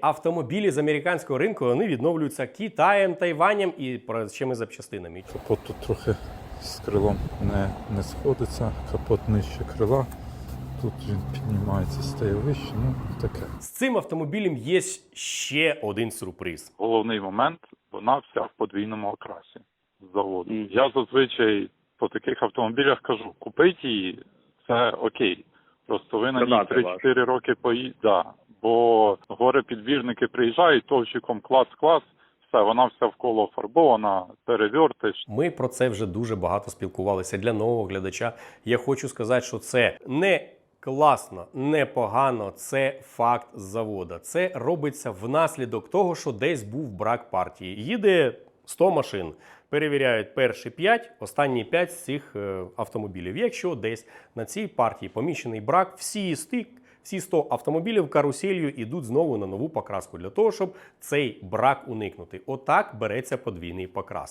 Автомобілі з американського ринку вони відновлюються Китаєм, Тайванем і прочими запчастинами. Капот тут трохи з крилом не, не сходиться, капот нижче крила. Тут він піднімається, стає вище, ну таке. З цим автомобілем є ще один сюрприз. Головний момент, вона вся в подвійному окрасі з заводу. Мгм. Я зазвичай по таких автомобілях кажу, купить її, це окей. Просто ви на ній Продати 3-4 роки поїдете. Да. Бо горе-підвірники приїжджають, товщиком клас-клас, все, вона вся вколо фарбована, перевертиш. Ми про це вже дуже багато спілкувалися. Для нового глядача я хочу сказати, що це не класно, не погано, це факт завода. Це робиться внаслідок того, що десь був брак партії. Їде 100 машин. Перевіряють перші 5, останні 5 з цих е, автомобілів. Якщо десь на цій партії поміщений брак, всі стик, всі 100 автомобілів каруселью йдуть знову на нову покраску для того, щоб цей брак уникнути. Отак береться подвійний покрас.